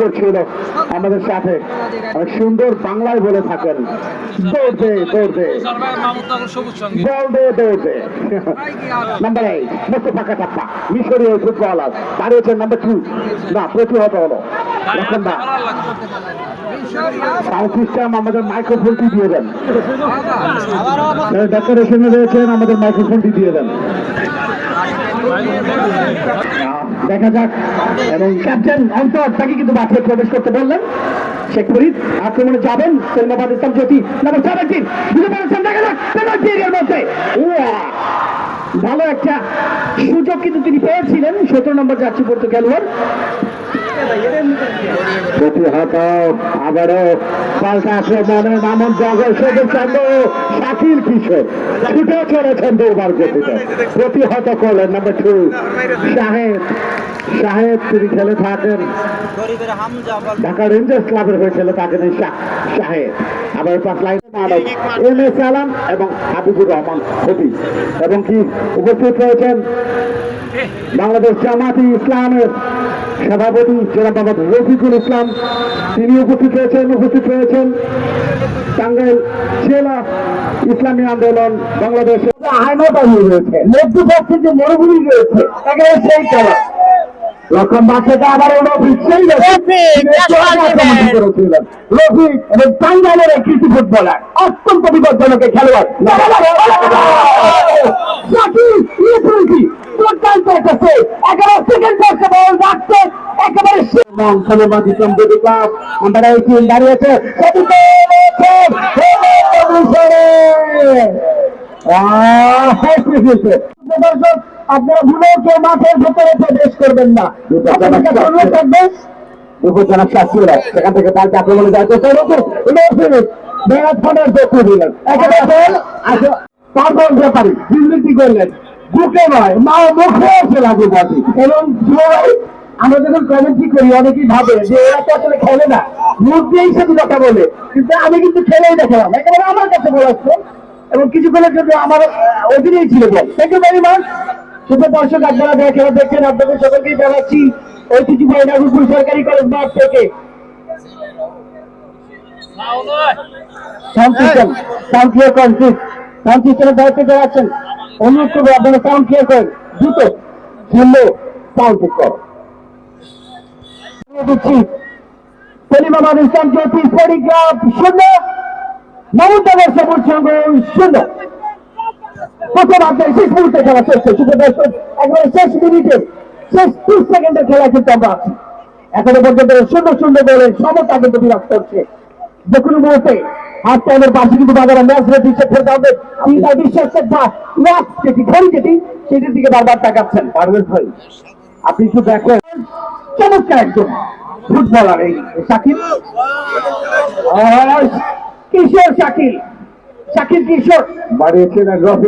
করছিল আমাদের সাথে। সুন্দর বাংলায় বলে থাকেন। দৌড় দে দৌড় দে সবুজ সঙ্গে বল দে দৌড় নাম্বার এইট মোস্তফা কাটাপ্পা মিশরীয় ফুটবলার। দাঁড়িয়েছেন নাম্বার টু না প্রতিহত হলো। না। সাউথ আমাদের মাইক্রোফোনটি দিয়ে দেন। ডেকোরেশনে রয়েছেন আমাদের মাইক্রোফোনটি দিয়ে দেন। দেখা যাক। এবং ক্যাপ্টেন অন্তর তাকে কিন্তু মাঠে প্রবেশ করতে বললেন। শেখ ফরিদ আক্রমণে যাবেন। সেলমাবাদ ইসলাম জ্যোতি নাম্বার সেভেন্টিন বুঝে পেরেছেন? দেখা যাক। পেনাল্টি এরিয়ার মধ্যে। ভালো একটা সুযোগ কিন্তু তিনি পেয়েছিলেন। সতেরো নম্বর যাচ্ছি পড়তে খেলোয়াড়। প্রতিহত আবারও পাল্টা আক্রমণে মামন জগৎ শাকিল কিশোর। ছুটে গতিতে। প্রতিহত করলেন নাম্বার টু তিনি খেলে থাকেন। ঢাকা রেঞ্জার্স ক্লাবের হয়ে খেলে থাকেন এই আবার পাঁচ লাইন এম এস আলাম এবং হাবিবুর রহমান হবি এবং কি উপস্থিত রয়েছেন? বাংলাদেশ জামাতি ইসলামের সভাপতি জনাব মোহাম্মদ রফিকুল ইসলাম তিনি উপস্থিত রয়েছেন উপস্থিত রয়েছেন টাঙ্গাইল জেলা ইসলামী আন্দোলন বাংলাদেশে রয়েছে মধ্যপ্রাচ্যের যে মরুভূমি রয়েছে একেবারে সেই খেলা লক্ষণ বাচ্চাটা আবার রফিক সেই করেছিলেন রফিক এবং টাঙ্গাইলের এই কৃষি ফুটবলার অত্যন্ত বিপজ্জনক খেলোয়াড় ইয়ে একটা save। একেবারে সেকেন্ড বক্সে বল রাখছে একেবারে এবং ইসলাম দুটি ক্লাব আমরা এই টিম দাঁড়িয়েছে। দর্শক, আপনারা ভুলেও কেউ মাঠের ভেতরে প্রবেশ করবেন না। থাকবে দুপুরজনক শাস্তি সেখান থেকে তার আক্রমণে যায় তো ম্যারাথনের চক্ষু দিলেন। একেবারে বল। আসো পারবন ব্যাপারী দুর্নীতি করলেন। বুকে নয় মা মুখে এসে লাগু বাকি এবং আমরা যখন কমেন্ট্রি করি, অনেকেই ভাবে যে এরা তো আসলে খেলে না। মুখ দিয়েই শুধু কথা বলে। কিন্তু আমি কিন্তু খেলেই দেখালাম একেবারে আমার কাছে বলাচ্ছ এবং কিছুক্ষণের জন্য আমার অধীনেই ছিল ball. Thank you very much শুধু দর্শক, আপনারা দেখেন দেখছেন, আপনাদের সকলকেই জানাচ্ছি ঐতিহ্যবাহী নাগরপুর সরকারি কলেজ মাঠ থেকে। অনুরোধ করব আপনারা সাউন্ড ক্লিয়ার করেন। দ্রুত, শূন্য সাউন্ড করো। শূন্য সবুজ শূন্য প্রথম অধ্যায় শেষ মুহূর্তে খেলা চলছে শুধু একবারে শেষ মিনিটে, শেষ তিরিশ খেলা কিন্তু আমরা আছি। এখনও পর্যন্ত শূন্য শূন্য বলে সমতা কিন্তু বিরাজ করছে। যে কোনো মুহূর্তে হাফ টাইমের পাশে কিন্তু বাজারে ম্যাচ রেডি সে ফেলতে হবে চিন্তা বিশ্বাসের ভাগ ম্যাচ যেটি ঘড়ি যেটি, সেটির দিকে বারবার তাকাচ্ছেন। ভাই, আপনি একটু দেখেন। চমৎকার একজন ফুটবলার এই শাকিল। কিশোর শাকিল। শাকিল কিশোর। রফি